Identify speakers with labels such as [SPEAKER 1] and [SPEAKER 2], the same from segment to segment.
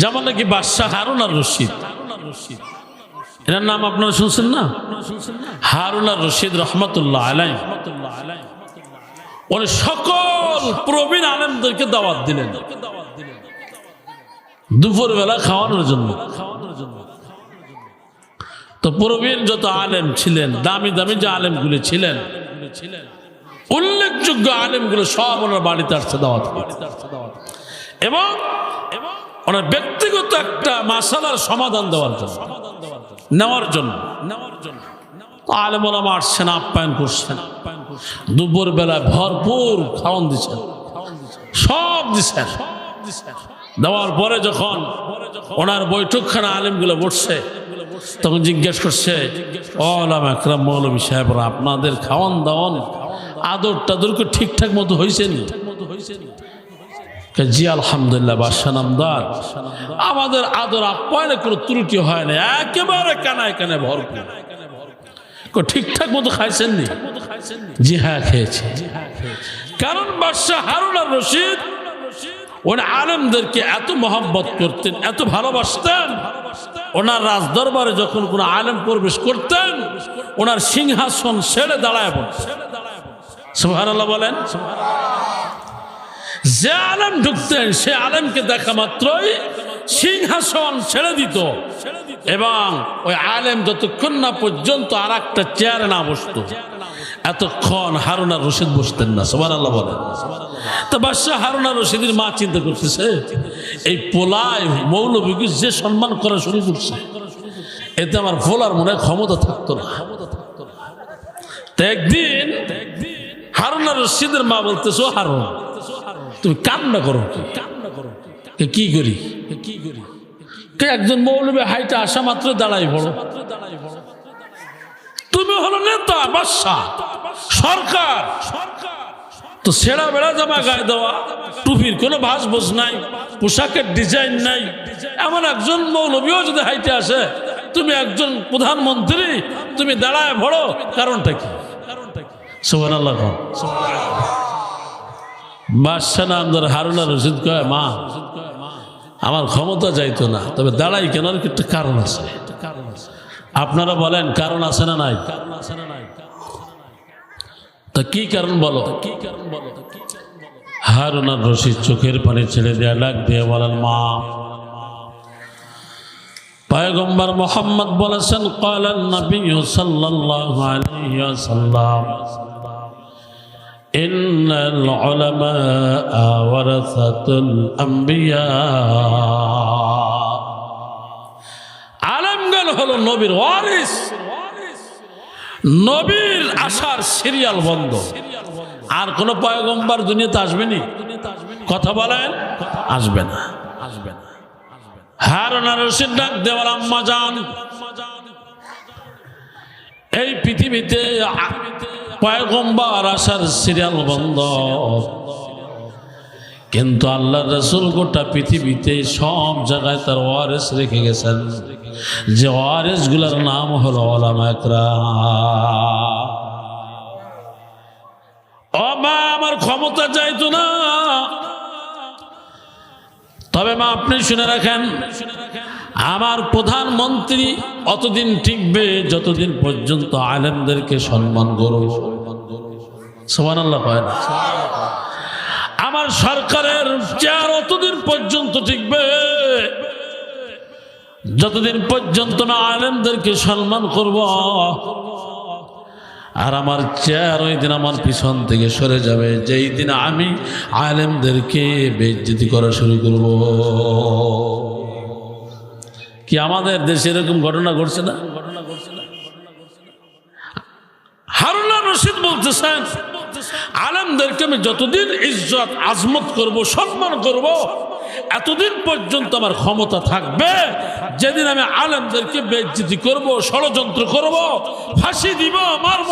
[SPEAKER 1] যেমন নাকি বাদশাহ হারুন আর রশিদ? এনার নাম আপনারা শুনছেন না? হারুন আর রশিদ রহমতুল্লাহ আলাই উনি সকল প্রবীণ আলেমদেরকে দাওয়াত দিলেন। দুপুর বেলা খাওয়ানোর জন্য। তো প্রবীণ যত আলেম ছিলেন, দামি দামি যে আলেমগুলি ছিলেন, উল্লেখযোগ্য আলেমগুলো সব ওনার বাড়িতে আসছে দাওয়াত করতে। এবং ওনার ব্যক্তিগত একটা মাসালার সমাধান দেওয়ার জন্য। নেওয়ার জন্য। নেওয়ার জন্য আলেম ওলামা আসছেন, আপ্যায়ন করছেন। দুপুর বেলায় ভরপুর খাওয়ান দিচ্ছেন। সব দিচ্ছেন। দেওয়ার পরে যখন ওনার বৈঠকখানা আলেমগুলো বসছে, তখন জিজ্ঞেস করছে ওলাম একরাম, মৌলবী সাহেবরা, আপনাদের খাওয়ান দাওয়ান আদর টাদরকে ঠিকঠাক মতো হয়েছে নি? জি, আলহামদুলিল্লাহ, বাদশাহ নামদার। আমাদের আদর আপ্যায়নে কোনো ত্রুটি হয় না, একেবারে কানায় কানায় ভরপুর। ঠিকঠাক মতো খাইছেন নি? জি হ্যাঁ খেয়েছি। কারণ বাদশাহ হারুন আর রশিদ, উনি আলেমদেরকে এত মহব্বত করতেন, এত ভালোবাসতেন। ওনার রাজদরবারে যখন কোনো আলেম প্রবেশ করতেন, ওনার সিংহাসন ছেড়ে দাঁড়ায় সুবহানাল্লাহ বলেন? যে আলেম ঢুকতেন সে আলেমকে দেখা মাত্রই সিংহাসন ছেড়ে দিত। এবং ওই আলেম যতক্ষণ না পর্যন্ত আর একটা চেয়ারে না বসতো, এতক্ষণ হারুনা রশিদ বসতেন না সবার আল্লাহ বলেন। তো বাদশাহ হারুনা রশিদের মা চিন্তা করতেছে, এই পোলায় মৌলবীকে যে সম্মান করা শুরু করছে, এতে আমার পোলার মনে ক্ষমতা থাকতো না। তো একদিন হারুনা রশিদের মা বলতেছো হারুন তুমি কান্না করো কি? কে কি করি? কি করি একজন মৌলবী হাইটা আসা মাত্র দাঁড়াই বড় তুমি হলো নেতা, বাদশাহ, সরকার। তো সেরা বেড়া জামা গায়ে দেওয়া, টুপির কোনো ভাস বোঝ নাই, পোশাকের ডিজাইন নাই। এমন একজন মৌলবীও যদি হাইটে আসে, তুমি একজন প্রধানমন্ত্রী, তুমি দাঁড়ায় ভরো কারণটা কি? কারণটা কি সুবান আল্লাহ বাদশাহ নামদার হারুনা রশিদ কয়, মা, আমার ক্ষমতা যাইতো না, তবে দাঁড়াই কেন? একটা কারণ আছে। আপনারা বলেন, কারণ আছে না নাই? তা কি কারণ বলো? কি কারণ বলো হারুনার রশিদ চোখের পানি ছেড়ে দেয়া লাগ দিয়ে বলেন, মা, পয়গম্বর মোহাম্মদ বলেছেন, কলেন নবী সাল্লাল্লাহু আলাইহি ওয়াসাল্লাম إن العلماء ورثة الأنبياء আলেমগণ হলো নবীর ওয়ারিস নবীর আসার সিরিয়াল বন্ধ আর কোন পয়গম্বর দুনিয়াতে আসবেনি কথা বলেন আসবে না আসবে না হারুন আর রশিদ ডাক দেওয়ার আম্মা যান এই পৃথিবীতে পয়গম্বর আসার সিরিয়াল বন্ধ। কিন্তু আল্লাহ রসুল গোটা পৃথিবীতে সব জায়গায় তার ওয়ারেস রেখে গেছেন। যে ওয়ারেসগুলার নাম হলো ওলামা ও মা, আমার ক্ষমতা চাইতো না। তবে মা, আপনি শুনে রাখেন শুনে রাখেন আমার প্রধানমন্ত্রী অতদিন টিকবে, যতদিন পর্যন্ত আলেমদেরকে সম্মান করব সমান আল্লাহ পায় না? আমার সরকারের চেয়ার অতদিন পর্যন্ত টিকবে, যতদিন পর্যন্ত না আলেমদেরকে সম্মান করব। আর আমার চেয়ার ওই দিন আমার পিছন থেকে সরে যাবে, যেই দিন আমি আলেমদেরকে বেজ্জিতি করা শুরু করব। কি আমাদের দেশে এরকম ঘটনা ঘটছে না? হারুনা বলতেছেন, আলেমদেরকে আমি যতদিন ইজ্জত, আজমত করব, সম্মান করব, এতদিন পর্যন্ত আমার ক্ষমতা থাকবে। যেদিন আমি আলেমদেরকে বেজ্জিতি করব, ষড়যন্ত্র করব, ফাঁসি দিব, মারব।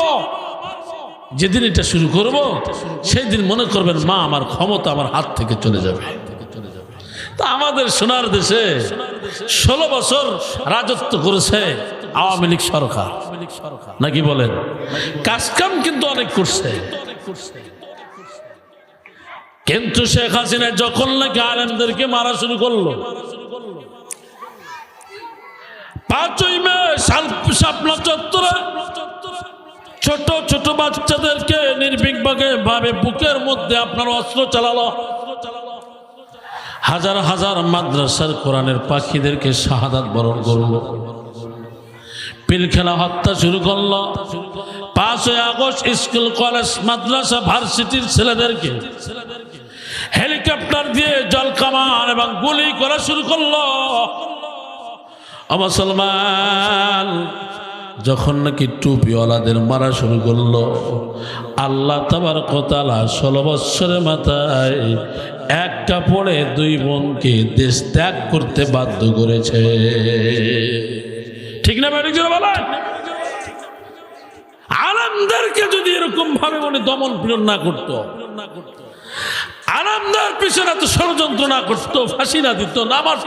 [SPEAKER 1] যেদিন এটা শুরু করব সেই দিন মনে করবেন, মা, আমার ক্ষমতা আমার হাত থেকে চলে যাবে। তা আমাদের সোনার দেশে ষোলো বছর রাজত্ব করেছে আওয়ামী লীগ সরকার। নাকি বলেন? কাজকাম কিন্তু অনেক করছে। কিন্তু শেখ হাসিনা যখন নাকি আলেমদেরকে মারা শুরু করল, পাঁচই মে শাপলা চত্বরে ছোট ছোট বাচ্চাদেরকে নির্ভীকভাবে ভাবে বুকের মধ্যে আপনার অস্ত্র চালালো। হাজার হাজার মাদ্রাসার কোরআনের পাখিদেরকে শাহাদাত বরণ করল। পিলখেলা হত্যা শুরু করল। পাঁচই আগস্ট স্কুল, কলেজ, মাদ্রাসা, ভার্সিটির ছেলেদেরকে হেলিকপ্টার দিয়ে জল কামান এবং গুলি করা শুরু করল। মুসলমান, যখন নাকি টুপিওয়ালাদের মারা শুরু করল, আল্লাহ তাবার কোতালা ষোলো বৎসরের মাথায় এক কাপড়ে দুই বোনকে দেশ ত্যাগ করতে বাধ্য করেছে। ঠিক না ম্যাডিক বলেন? আনন্দেরকে যদি এরকম ভাবে মনে দমন পীড়ন না করতো আনন্দের পিছনে তো ষড়যন্ত্র না করতো, ফাঁসি না দিত নামাজ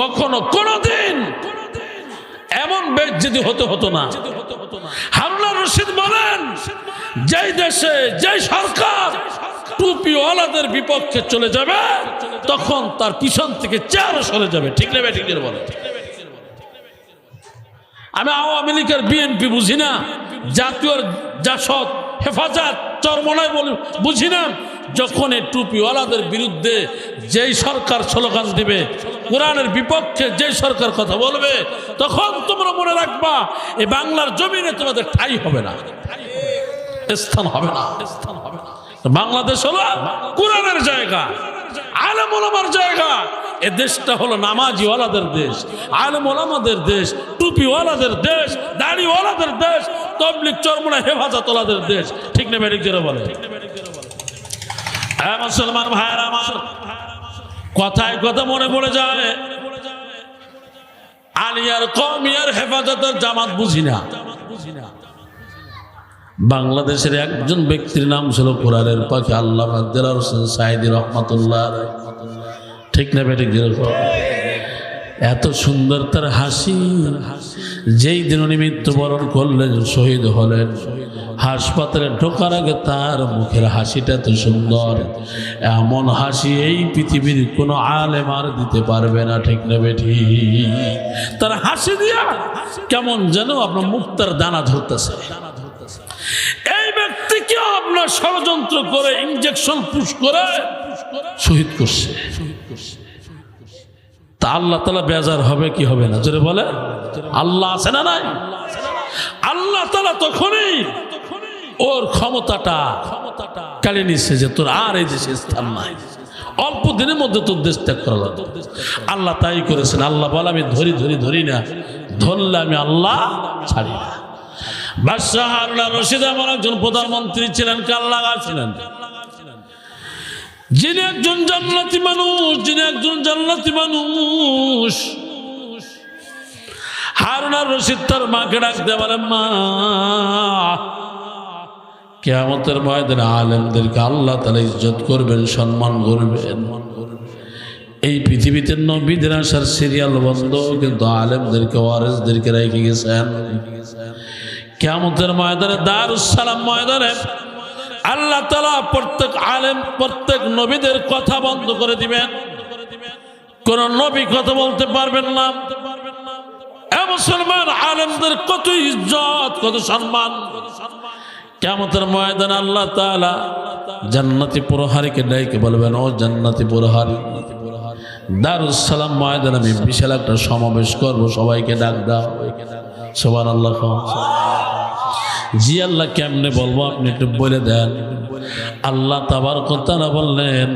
[SPEAKER 1] কখনো, কোনদিন এমন বেগ যদি হতে হতো না। হারুনা রশিদ বলেন, যেই দেশে যেই সরকার টুপিওয়ালাদের বিপক্ষে চলে যাবে, তখন তার পিছন থেকে চেয়ারও সরে যাবে। ঠিক নেবে ঠিক বলে আমি আওয়ামী লীগের বিএনপি বুঝি না জাতীয় জাসদ, হেফাজত, চরমনায় বলি, বুঝি না, যখন এই টুপিওয়ালাদের বিরুদ্ধে যেই সরকার স্লোগান দিবে, কোরআনের বিপক্ষে যেই সরকার কথা বলবে, তখন তোমরা মনে রাখবা, এই বাংলার জমিনে তোমাদের ঠাই হবে না। স্থান হবে না। স্থান হবে না। বাংলাদেশ হলো কোরআনের জায়গা, আলম ওলামার জায়গা। এ দেশটা হলো নামাজিওয়ালাদের দেশ, আলম ওলামাদের দেশ, টুপিওয়ালাদের দেশ, দাড়িওয়ালাদের দেশ তবলিক চরমনা হেফাজতওয়ালাদের দেশ। ঠিক না মেডিক জেরা বলে হ্যাঁ মুসলমান ভাইয়ের আমার, কথায় কথা মনে পড়ে যায়। আলিয়ার কমিয়ার হেফাজতের জামাত বুঝি না। বাংলাদেশের একজন ব্যক্তির নাম ছিল কোরআনের পাখি আল্লাহ সাইদি রহমতুল্লাহ ঠিক না যেরকম এত সুন্দর তার হাসি। যেই দিন উনি মৃত্যুবরণ করলেন, শহীদ হলেন। হাসপাতালে ঢোকার আগে তার মুখের হাসিটা এত সুন্দর। এমন হাসি এই পৃথিবীর কোনো আলেম আর দিতে পারবে না, ঠিক না বেঠি তার হাসি দিয়া কেমন যেন আপনার মুক্তার দানা ধরতেছে। আপনার ষড়যন্ত্র করে ইঞ্জেকশন পুশ করে শহীদ করছে। তা আল্লাহ তালা বেজার হবে কি হবে না? জোরে বলে। আল্লাহ আছে না নাই? আল্লাহ তালা তখনই ওর ক্ষমতাটা কালি নিচ্ছে যে তোর আর এই দেশে স্থান নাই। অল্প দিনের মধ্যে তোর দেশ ত্যাগ করা লাগবে। আল্লাহ তাই করেছেন। আল্লাহ বলে, আমি ধরি ধরি ধরি না। ধরলে আমি আল্লাহ ছাড়ি না। বাদশাহ হারুনা রশিদ এমন একজন প্রধানমন্ত্রী ছিলেন কাল্লাগা ছিলেন। যিনি একজন জান্নাতি মানুষ, যিনি একজন জান্নাতি মানুষ। হারুনার রশিদ তার মাকে ডাকতে বলে, মা, কেয়ামতের ময়দানে আলেমদেরকে আল্লাহ তালা ইজ্জত করবেন, সম্মান করবেন। এই পৃথিবীতে নবীদের আসার সিরিয়াল বন্ধ, কিন্তু আলেমদেরকে, ওয়ারেসদেরকে রেখে গেছেন। কেয়ামতের ময়দানে দারুসালাম ময়দানে আল্লাহ তালা প্রত্যেক আলেম, প্রত্যেক নবীদের কথা বন্ধ করে দিবেন। কোন নবী কথা বলতে পারবেন না। মুসলমান আলেমদের কত ইজ্জত, কত সম্মান। কেমতের ময়দান আল্লাহ তালা জান্নাতি পুরোহারিকে ডাইকে বলবেন, ও জান্নাতি পুরোহারি দারুসালাম ময়দান আমি বিশাল একটা সমাবেশ করব, সবাইকে ডাক দাও। সবার আল্লাহ জি আল্লাহ, কেমনে বলব আপনি একটু বলে দেন। আল্লাহ তাবার কথা না বললেন,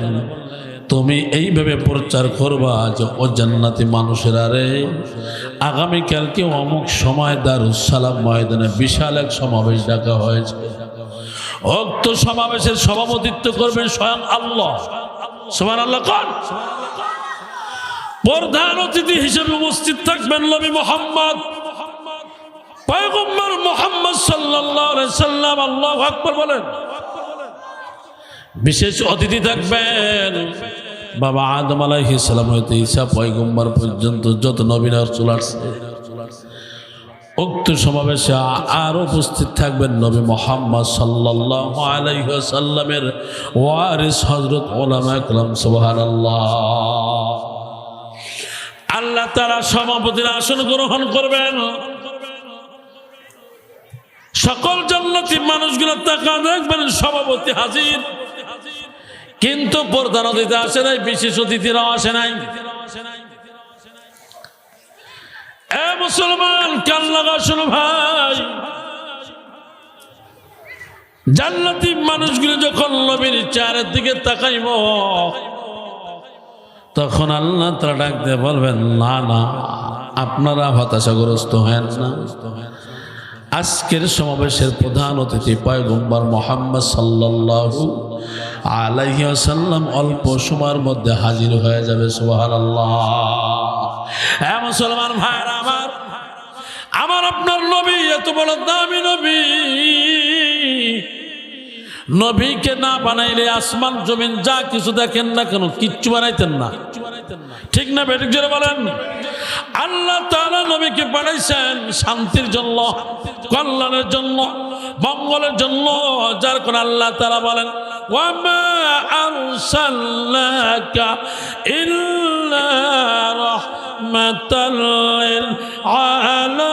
[SPEAKER 1] তুমি এইভাবে প্রচার করবা যে ও জান্নাতি মানুষের আরে আগামীকালকে অমুক সময় দারুসালাম ময়দানে বিশাল এক সমাবেশ ডাকা হয়েছে। উক্ত সমাবেশের সভাপতিত্ব করবেন স্বয়ং আল্লাহ। সোমান আল্লাহ কন। প্রধান অতিথি হিসেবে উপস্থিত থাকবেন নবী মোহাম্মদ, পয়গম্বর মোহাম্মদ আলাইহি সাল্লাম আল্লাহু আকবার বলেন। বিশেষ অতিথি থাকবেন। বাবা আদম আলাইহিস সালাম হইতে পয়গম্বর পর্যন্ত যত নবী রাসূল আসছে। উক্ত সমাবেশে আর উপস্থিত থাকবেন নবী মোহাম্মদ সাল্লাল্লাহু আলাইহি সাল্লামের ওয়ারিস হযরত উলামা একরাম, সুবহানাল্লাহ। তারা সভাপতির আসন গ্রহণ করবেন। সকল জান্নাতি মানুষগুলো টাকা দেখবেন সভাপতি হাজির। কিন্তু প্রধান অতিথি আসে নাই, বিশেষ অতিথিরাও আসে নাই। মুসলমান কাল লাগা শোনো ভাই। জান্নাতি মানুষগুলো যখন নবীর চারের দিকে তাকাইব, তখন আল্লাহ তারা ডাক দিয়ে বলবেন, না না, আপনারা হতাশাগ্রস্ত হেন না। আজকের সমাবেশের প্রধান অতিথি পয়গম্বর মোহাম্মদ সাল্লাল্লাহু আলাইহি ওয়াসাল্লাম অল্প সময়ের মধ্যে হাজির হয়ে যাবে, সুবহানাল্লাহ। হ্যাঁ মুসলমান ভাইরা আমার আমার আপনার নবী, এত বড় দামি নবী। নবীকে না বানাইলে আসমান, জমিন, যা কিছু দেখেন না কেন, কিচ্ছু বানাইতেন না। ঠিক না, বেঠিক জোরে বলেন। আল্লাহ নবীকে পাঠাইছেন শান্তির জন্য, কল্যাণের জন্য, মঙ্গলের জন্য, যার কোন আল্লাহ তারা বলেন ইল্লা রহমাতাল আলামিন।